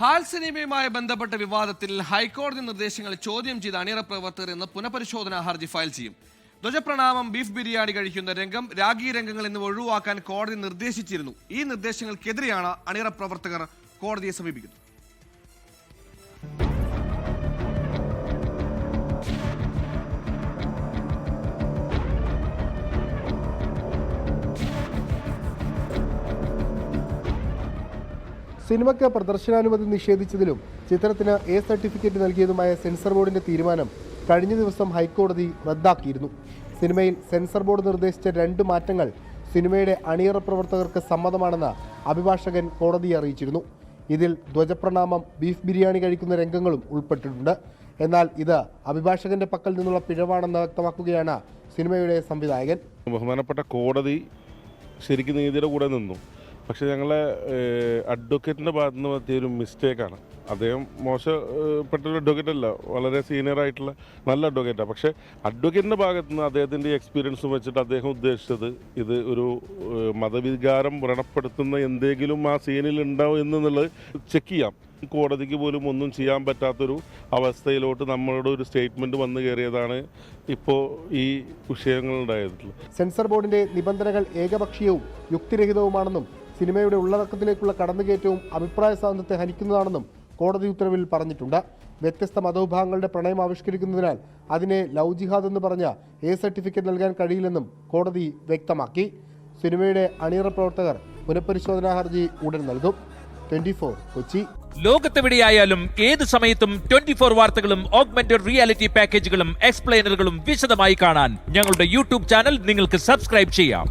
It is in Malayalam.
ഹാൽ സിനിമയുമായി ബന്ധപ്പെട്ട വിവാദത്തിൽ ഹൈക്കോടതി നിർദ്ദേശങ്ങൾ ചോദ്യം ചെയ്ത് അണിയറ പ്രവർത്തകർ ഇന്ന് പുനഃപരിശോധനാ ഹർജി ഫയൽ ചെയ്യും. ധ്വജപ്രണാമം ബീഫ് ബിരിയാണി കഴിക്കുന്ന രംഗം രാഗി രംഗങ്ങൾ എന്നിവ ഒഴിവാക്കാൻ കോടതി നിർദ്ദേശിച്ചിരുന്നു. ഈ നിർദ്ദേശങ്ങൾക്കെതിരെയാണ് അണിയറ പ്രവർത്തകർ കോടതിയെ സമീപിക്കുന്നത്. സിനിമയ്ക്ക് പ്രദർശനാനുമതി നിഷേധിച്ചതിലും ചിത്രത്തിന് എ സർട്ടിഫിക്കറ്റ് നൽകിയതുമായ സെൻസർ ബോർഡിന്റെ തീരുമാനം കഴിഞ്ഞ ദിവസം ഹൈക്കോടതി റദ്ദാക്കിയിരുന്നു. സിനിമയിൽ സെൻസർ ബോർഡ് നിർദ്ദേശിച്ച രണ്ട് മാറ്റങ്ങൾ സിനിമയുടെ അണിയറ പ്രവർത്തകർക്ക് സമ്മതമാണെന്ന് അഭിഭാഷകൻ കോടതിയെ അറിയിച്ചിരുന്നു. ഇതിൽ ധ്വജപ്രണാമം ബീഫ് ബിരിയാണി കഴിക്കുന്ന രംഗങ്ങളും ഉൾപ്പെട്ടിട്ടുണ്ട്. എന്നാൽ ഇത് അഭിഭാഷകന്റെ പക്കൽ നിന്നുള്ള പിഴവാണെന്ന് വ്യക്തമാക്കുകയാണ് സിനിമയുടെ സംവിധായകൻ. ബഹുമാനപ്പെട്ട കോടതി ശരിക്കും നീതിയുടെ കൂടെ നിന്നു. പക്ഷെ ഞങ്ങളെ അഡ്വക്കേറ്റിന്റെ ഭാഗത്ത് നിന്ന് പറ്റിയ ഒരു മിസ്റ്റേക്കാണ് അദ്ദേഹം മോശപ്പെട്ടൊരു അഡ്വക്കേറ്റ് അല്ല വളരെ സീനിയർ ആയിട്ടുള്ള നല്ല അഡ്വക്കേറ്റാണ് പക്ഷേ അഡ്വക്കേറ്റിന്റെ ഭാഗത്ത് നിന്ന് അദ്ദേഹത്തിന്റെ എക്സ്പീരിയൻസും വെച്ചിട്ട് അദ്ദേഹം ഉദ്ദേശിച്ചത് ഇത് ഒരു മതവികാരം വ്രണപ്പെടുത്തുന്ന എന്തെങ്കിലും ആ സീനിൽ ഉണ്ടാവും എന്നുള്ളത് ചെക്ക് ചെയ്യാം. കോടതിക്ക് പോലും ഒന്നും ചെയ്യാൻ പറ്റാത്തൊരു അവസ്ഥയിലോട്ട് നമ്മളുടെ ഒരു സ്റ്റേറ്റ്മെന്റ് വന്നു കയറിയതാണ് ഇപ്പോൾ ഈ വിഷയങ്ങൾ ഉണ്ടായിട്ടുള്ളത്. സെൻസർ ബോർഡിന്റെ നിബന്ധനകൾ ഏകപക്ഷീയവും യുക്തിരഹിതവുമാണെന്നും സിനിമയുടെ ഉള്ളടക്കത്തിലേക്കുള്ള കടന്നുകയറ്റവും അഭിപ്രായ സ്വാതന്ത്ര്യത്തെ ഹനിക്കുന്നതാണെന്നും കോടതി ഉത്തരവിൽ പറഞ്ഞിട്ടുണ്ട്. വ്യത്യസ്ത മതവിഭാഗങ്ങളുടെ പ്രണയം ആവിഷ്കരിക്കുന്നതിനാൽ അതിനെ ലവ് ജിഹാദ് എന്ന് പറഞ്ഞ എ സർട്ടിഫിക്കറ്റ് നൽകാൻ കഴിയില്ലെന്നും കോടതി വ്യക്തമാക്കി. സിനിമയുടെ അണിയറ പ്രവർത്തകർ പുനഃപരിശോധനാ ഹർജി ഉടൻ നൽകും. Twenty four Kochi. ലോകത്തെവിടെയായാലും ഏത് സമയത്തും ട്വന്റി ഫോർ വാർത്തകളും ഓഗ്മെന്റഡ് റിയാലിറ്റി പാക്കേജുകളും എക്സ്പ്ലെയിനറുകളും വിശദമായി കാണാൻ ഞങ്ങളുടെ യൂട്യൂബ് ചാനൽ നിങ്ങൾക്ക് സബ്സ്ക്രൈബ് ചെയ്യാം.